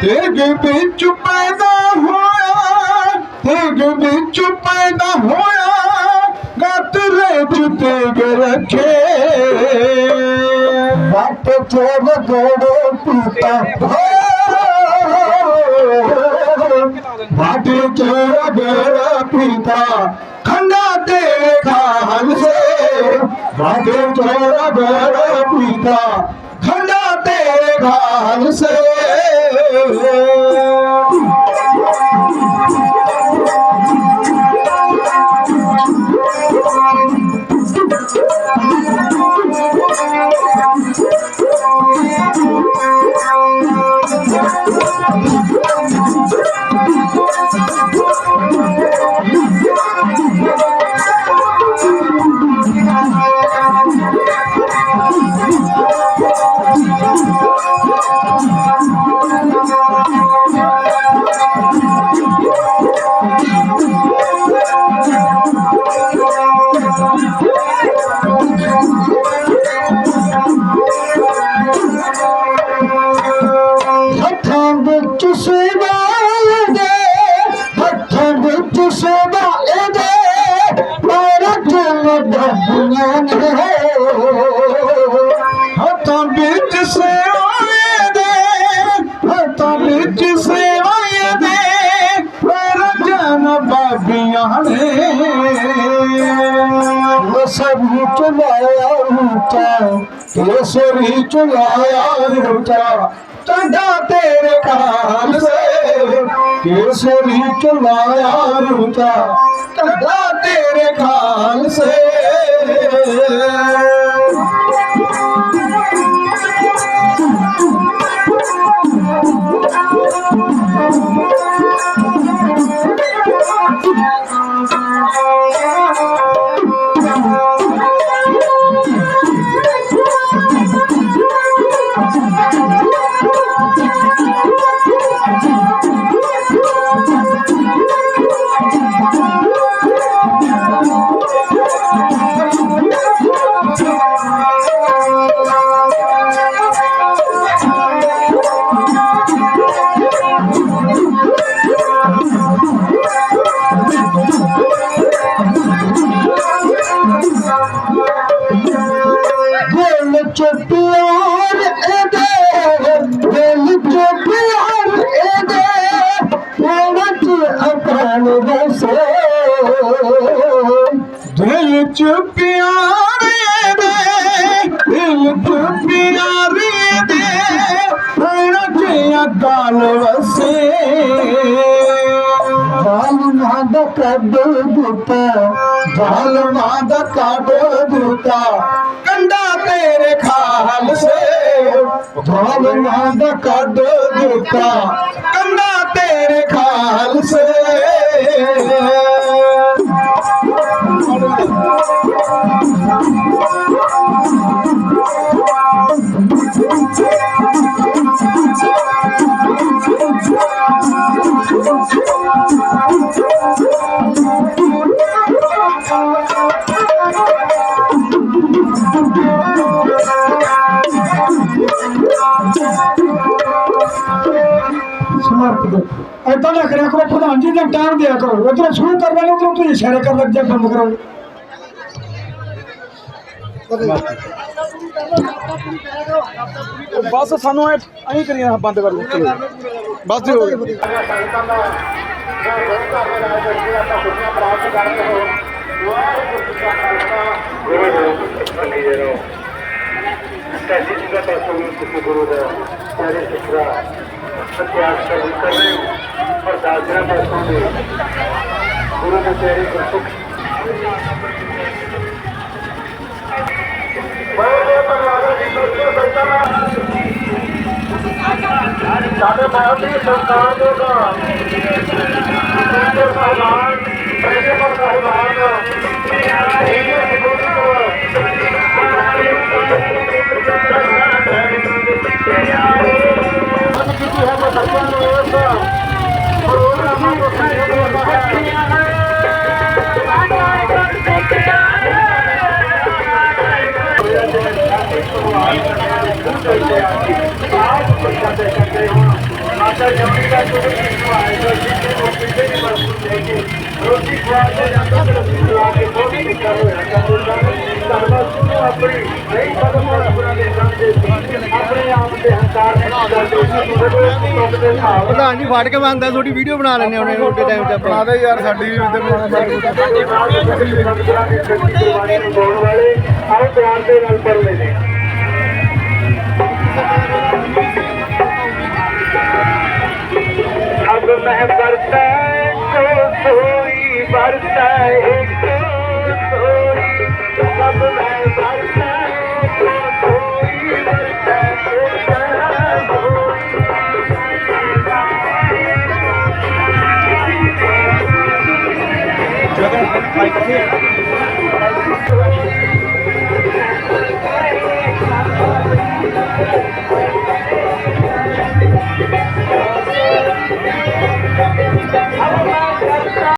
ਤੇਗ ਵਿੱਚ ਪੈਦਾ ਹੋਇਆ ਤੇਗ ਵਿੱਚ ਪੈਦਾ ਹੋਇਆ, ਗੱਤ ਰੇਜ ਤੇਗ ਰੱਖੇ ਵੱਟ ਚੋਰ ਪੀਤਾ ਵਾਟੇ ਚੋਰ ਗਰਾ ਪੀਤਾ ਖੰਡਾ ਤੇਰੇ ਖਾਨ ਸੇ ਵਾਟੇ ਚੋਰ ਗਰਾ ਪੀਤਾ ਖੰਡਾ ਤੇਰੇ ਖਾਨ ਸੇ Oh, ਵਿੱਚ ਸੇਵਾ ਦੇ ਹੱਥਾਂ ਵਿੱਚ ਸੇਵਾ ਦੇ ਮੇਰਾ ਦਿਲ ਦਬੀਆਂ ਨੇ ਹੱਥਾਂ ਵਿੱਚ ਸੇਵਾਏ ਦੇ ਹੱਥਾਂ ਵਿੱਚ ਸੇਵਾਏ ਦੇ ਮੇਰਾ ਜਨ ਬਾਬੀਆਂ ਨੇ ਸਭੀ ਚਲਾਇਆ ਉੱਚਾ ਕੇਸਰੀ ਚੁਲਾਇਆ ਰੁਚਾ ਟੰਡਾ ਤੇਰੇ ਕਾਲ ਸੇ। ਕੇਸਰੀ ਚੁਲਾਇਆ ਰੁਚਾ? ਟੰਡਾ ਤੇਰੇ ਕਾਲ ਸੇ। ਅਕਾਲ ਵਸੇ ਦਿਲ ਚ ਪਿਆਰੇ ਦੇ ਦਿਲ ਚ ਪਿਆਰੇ ਦੇ ਮੇਰਾ ਜਿਆ ਕਾਲ ਵਸੇ। ਜ਼ਾਲਮਾਂ ਦਾ ਕੱਢ ਦਿੱਤਾ ਜ਼ਾਲਮਾਂ ਕੱਢ ਦਿੱਤਾ, ਕੰਡਾ ਤੇਰੇ ਖਾਲ ਸੇ। ਜ਼ਾਲਮਾਂ ਦਾ ਕੱਢ ਦਿੱਤਾ, ਕੰਡਾ ਤੇਰੇ ਖਾਲ ਸੇ। ऐसा ना करा करो प्रधान जी ने टाइम दिया करो उतना शुरू करवा लो तो इशारे कर लग जाए बंद करो ਬਸ ਸਾਨੂੰ ਐ, ਐਂ ਕਰੀਏ ਬੰਦ ਕਰ ਦਿਓ ਬਸ ਜੀ, ਹੋ ਗਿਆ ਕੈਸੀ ਜੀ ਦਾ ਪਾਸੋਂ ਗੁਰੂ ਦਾ ਪਿਆਰੇ ਸਿੱਖਰਾ ਇਤਿਹਾਸ ਕਰ ਰਹੇ ਪਰ ਦਾਸਰਾ ਪਾਸੋਂ ਵੀ ਗੁਰੂ ਦੇ ਪਿਆਰੇ ਗੁਰਸੁਖ साढे ॿारहं सौ ਪ੍ਰਧਾਨ ਜੀ ਫੜ ਕੇ ਮੰਗਦਾ ਤੁਹਾਡੀ ਵੀਡੀਓ ਬਣਾ ਲੈਣੇ ਉਹਨੇ ਰੋਟੇ ਟਾਈਮ 'ਚ ਆਪਾਂ। ਆਦਾ ਯਾਰ ਸਾਡੀ ਵੀ ਤੇ ਬਣਾਉਣਾ ਸਾਡੇ ਵਾਲੇ। ਆਓ ਪਿਆਰ ਦੇ ਨਾਲ ਪਰਲੇ ਨੇ। here.